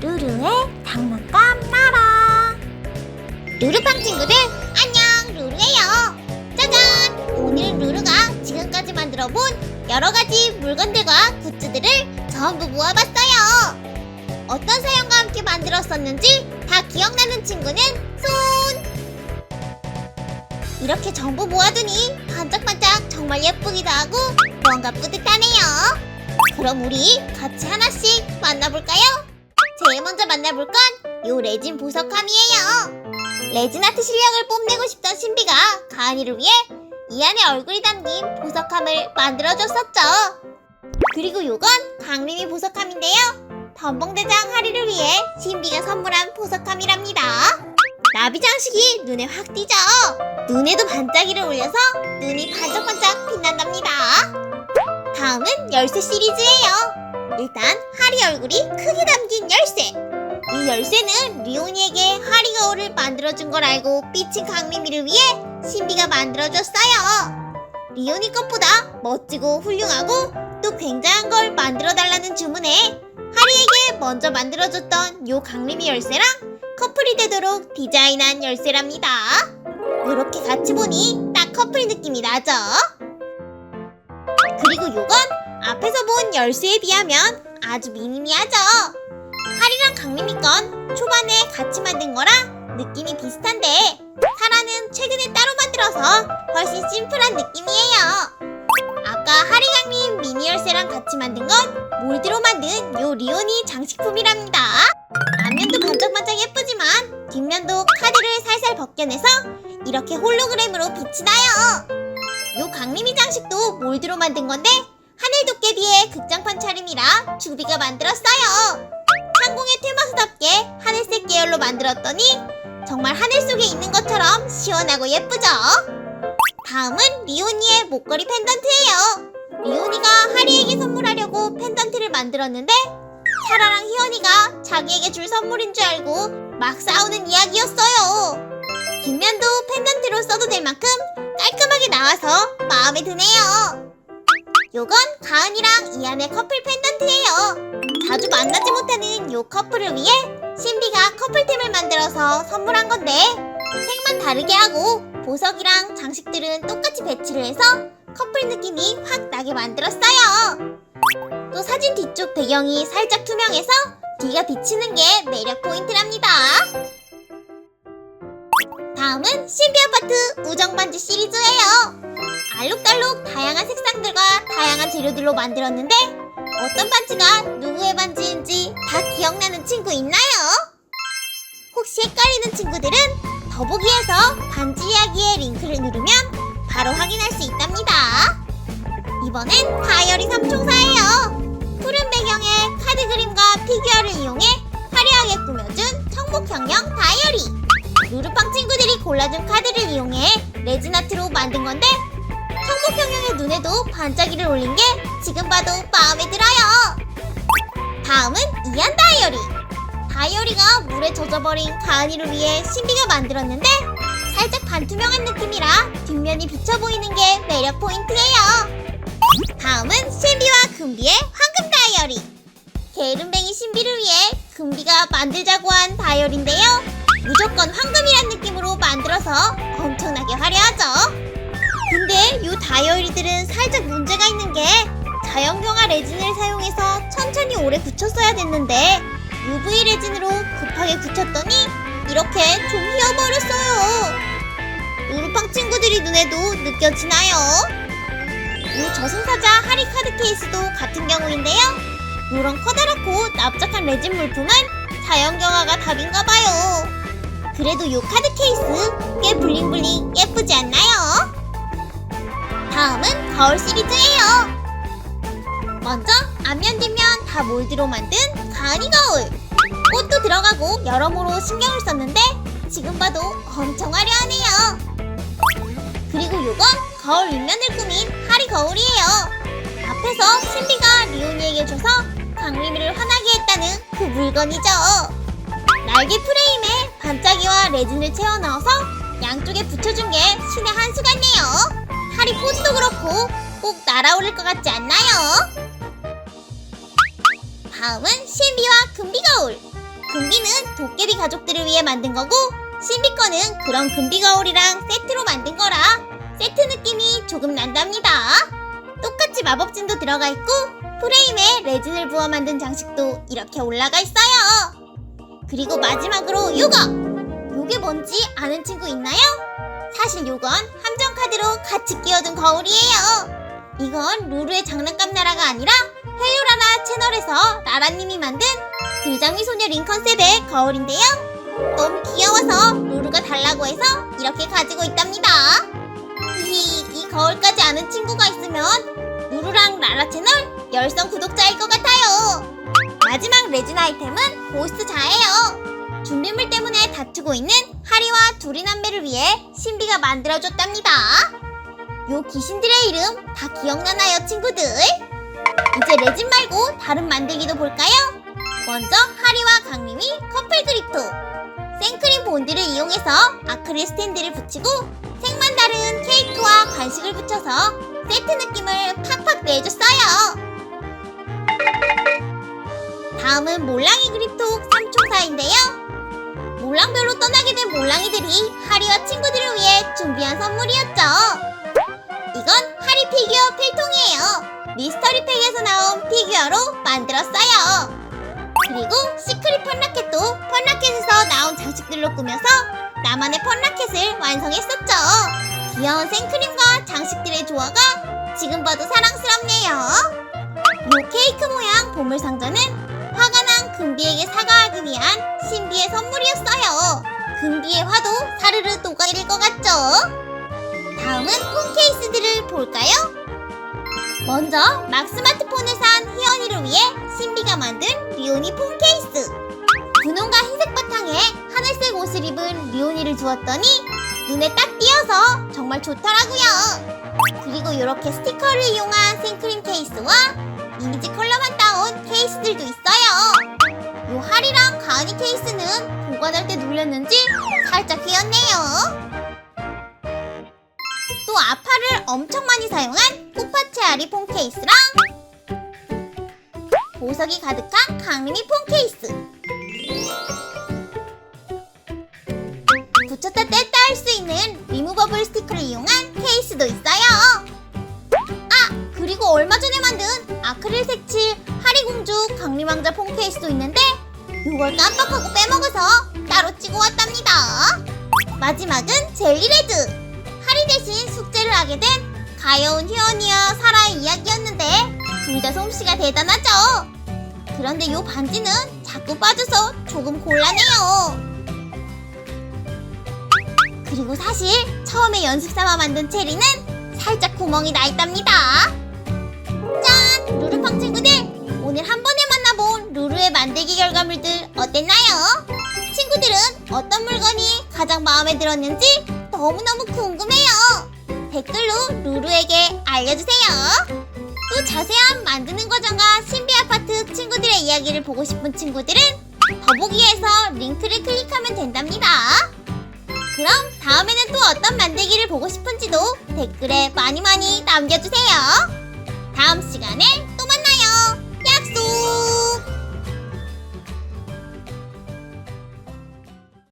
루루의 장난감 나라. 루루팡 친구들 안녕. 루루예요. 짜잔! 오늘 루루가 지금까지 만들어 본 여러 가지 물건들과 굿즈들을 전부 모아봤어요. 어떤 사연과 함께 만들었었는지 다 기억나는 친구는 손! 이렇게 전부 모아두니 반짝반짝 정말 예쁘기도 하고 뭔가 뿌듯하네요. 그럼 우리 같이 하나씩 만나볼까요? 제일 먼저 만나볼 건 요 레진 보석함이에요. 레진 아트 실력을 뽐내고 싶던 신비가 가은이를 위해 이 안에 얼굴이 담긴 보석함을 만들어줬었죠. 그리고 요건 강림이 보석함인데요. 덤벙대장 하리를 위해 신비가 선물한 보석함이랍니다. 나비 장식이 눈에 확 띄죠. 눈에도 반짝이를 올려서 눈이 반짝반짝 빛난답니다. 다음은 열쇠 시리즈예요. 일단 하리 얼굴이 크게 담긴 열쇠. 이 열쇠는 리온이에게 하리 거울을 만들어준 걸 알고 삐친 강림이를 위해 신비가 만들어줬어요. 리온이 것보다 멋지고 훌륭하고 또 굉장한 걸 만들어달라는 주문에 하리에게 먼저 만들어줬던 요 강림이 열쇠랑 커플이 되도록 디자인한 열쇠랍니다. 이렇게 같이 보니 딱 커플 느낌이 나죠? 열쇠에 비하면 아주 미니미하죠. 하리랑 강림이 건 초반에 같이 만든 거랑 느낌이 비슷한데 사라는 최근에 따로 만들어서 훨씬 심플한 느낌이에요. 아까 하리 강림 미니 열쇠랑 같이 만든 건 몰드로 만든 요 리오니 장식품이랍니다. 앞면도 반짝반짝 예쁘지만 뒷면도 카드를 살살 벗겨내서 이렇게 홀로그램으로 빛이 나요. 요 강림이 장식도 몰드로 만든 건데 하늘 도깨비의 극장판 차림이라 주비가 만들었어요. 항공의 테마스답게 하늘색 계열로 만들었더니 정말 하늘 속에 있는 것처럼 시원하고 예쁘죠? 다음은 리오니의 목걸이 펜던트예요. 리오니가 하리에게 선물하려고 펜던트를 만들었는데 사라랑 희연이가 자기에게 줄 선물인 줄 알고 막 싸우는 이야기였어요. 뒷면도 펜던트로 써도 될 만큼 깔끔하게 나와서 마음에 드네요. 요건 가은이랑 이안의 커플 펜던트예요. 자주 만나지 못하는 요 커플을 위해 신비가 커플템을 만들어서 선물한 건데 색만 다르게 하고 보석이랑 장식들은 똑같이 배치를 해서 커플 느낌이 확 나게 만들었어요. 또 사진 뒤쪽 배경이 살짝 투명해서 뒤가 비치는 게 매력 포인트랍니다. 다음은 신비 아파트 우정 반지 시리즈예요. 알록달록 다양한 색상들과 다양한 재료들로 만들었는데 어떤 반지가 누구의 반지인지 다 기억나는 친구 있나요? 혹시 헷갈리는 친구들은 더보기에서 반지 이야기의 링크를 누르면 바로 확인할 수 있답니다. 이번엔 다이어리 삼총사예요. 푸른 배경에 카드 그림과 피규어를 이용해 화려하게 꾸며준 청복형형 다이어리. 루루팡 친구들이 골라준 카드를 이용해 레진 아트로 만든 건데 청복형형의 눈에도 반짝이를 올린 게 지금 봐도 마음에 들어요. 다음은 이안 다이어리. 다이어리가 물에 젖어버린 가은이를 위해 신비가 만들었는데 살짝 반투명한 느낌이라 뒷면이 비쳐 보이는 게 매력 포인트예요. 다음은 신비와 금비의 황금 다이어리. 게으름뱅이 신비를 위해 금비가 만들자고 한 다이어리인데요. 무조건 황금이란 느낌으로 만들어서 엄청나게. 다이어리들은 살짝 문제가 있는 게 자연경화 레진을 사용해서 천천히 오래 굳혔어야 됐는데 UV 레진으로 급하게 굳혔더니 이렇게 좀 휘어버렸어요. 우루팡 친구들이 눈에도 느껴지나요? 이 저승사자 하리 카드 케이스도 같은 경우인데요. 이런 커다랗고 납작한 레진 물품은 자연경화가 답인가봐요. 그래도 이 카드 케이스 꽤 블링블링 예쁘지 않나요? 다음은 거울 시리즈예요. 먼저 앞면 뒷면 다 몰드로 만든 가은이 거울. 꽃도 들어가고 여러모로 신경을 썼는데 지금 봐도 엄청 화려하네요. 그리고 요건 거울 윗면을 꾸민 하리 거울이에요. 앞에서 신비가 리오니에게 줘서 강림이를 화나게 했다는 그 물건이죠. 날개 프레임에 반짝이와 레진을 채워 넣어서 양쪽에 붙여준 게 신의 한 수 같네요. 하리 포즈도 그렇고 꼭 날아오를 것 같지 않나요? 다음은 신비와 금비 거울. 금비는 도깨비 가족들을 위해 만든 거고 신비 거는 그런 금비 거울이랑 세트로 만든 거라 세트 느낌이 조금 난답니다. 똑같이 마법진도 들어가 있고 프레임에 레진을 부어 만든 장식도 이렇게 올라가 있어요. 그리고 마지막으로 요거! 요게 뭔지 아는 친구 있나요? 사실 요건 함정 카드로 같이 끼워둔 거울이에요. 이건 루루의 장난감 나라가 아니라 헬로라라 채널에서 라라님이 만든 들장미 소녀 링 컨셉의 거울인데요. 너무 귀여워서 루루가 달라고 해서 이렇게 가지고 있답니다. 이, 이 거울까지 아는 친구가 있으면 루루랑 라라 채널 열성 구독자일 것 같아요. 마지막 레진 아이템은 고스트 자예요. 다투고 있는 하리와 둘이 남매를 위해 신비가 만들어줬답니다. 요 귀신들의 이름 다 기억나나요, 친구들? 이제 레진 말고 다른 만들기도 볼까요? 먼저 하리와 강림이 커플 그립토. 생크림 본드를 이용해서 아크릴 스탠드를 붙이고 색만 다른 케이크와 간식을 붙여서 세트 느낌을 팍팍 내줬어요. 다음은 몰랑이 그립톡 3총사인데요. 몰랑별로 떠나게 된 몰랑이들이 하리와 친구들을 위해 준비한 선물이었죠. 이건 하리 피규어 필통이에요. 미스터리 팩에서 나온 피규어로 만들었어요. 그리고 시크릿 펀라켓도 펀라켓에서 나온 장식들로 꾸며서 나만의 펀라켓을 완성했었죠. 귀여운 생크림과 장식들의 조화가 지금 봐도 사랑스럽네요. 요 케이크 모양 보물 상자는 화가 난 금비에게 사과하기 위한 신비의 선물이었어요. 금비의 화도 사르르 녹아내릴 것 같죠? 다음은 폰 케이스들을 볼까요? 먼저 막 스마트폰을 산 희연이를 위해 신비가 만든 리오니 폰 케이스. 분홍과 흰색 바탕에 하늘색 옷을 입은 리오니를 주었더니 눈에 딱 띄어서 정말 좋더라고요. 그리고 이렇게 스티커를 이용한 생크림 케이스와 이미지 컬러만 따온 케이스들도 있어요. 요 하리랑 가은이 케이스는 보관할 때 눌렸는지 살짝 휘었네요. 또 아파를 엄청 많이 사용한 꽃파채 아리 폰 케이스랑 보석이 가득한 강림이 폰 케이스 붙였다 뗐다 할 수 있는 리무버블 스티커를 이용한 케이스도 있어요 아 그리고 얼마 전에 만든 아크릴 색칠 강림왕자 폰 케이스도 있는데 이걸 깜빡하고 빼먹어서 따로 찍어 왔답니다 마지막은 젤리레드 하리 대신 숙제를 하게 된 가여운 희원이와 사라의 이야기였는데 둘 다 솜씨가 대단하죠. 그런데 요 반지는 자꾸 빠져서 조금 곤란해요. 그리고 사실 처음에 연습 삼아 만든 체리는 살짝 구멍이 나 있답니다. 짠! 루루팡 친구들! 오늘 한번 루루의 만들기 결과물들 어땠나요? 친구들은 어떤 물건이 가장 마음에 들었는지 너무너무 궁금해요. 댓글로 루루에게 알려주세요. 또 자세한 만드는 과정과 신비 아파트 친구들의 이야기를 보고 싶은 친구들은 더보기에서 링크를 클릭하면 된답니다. 그럼 다음에는 또 어떤 만들기를 보고 싶은지도 댓글에 많이 많이 남겨주세요. 다음 시간에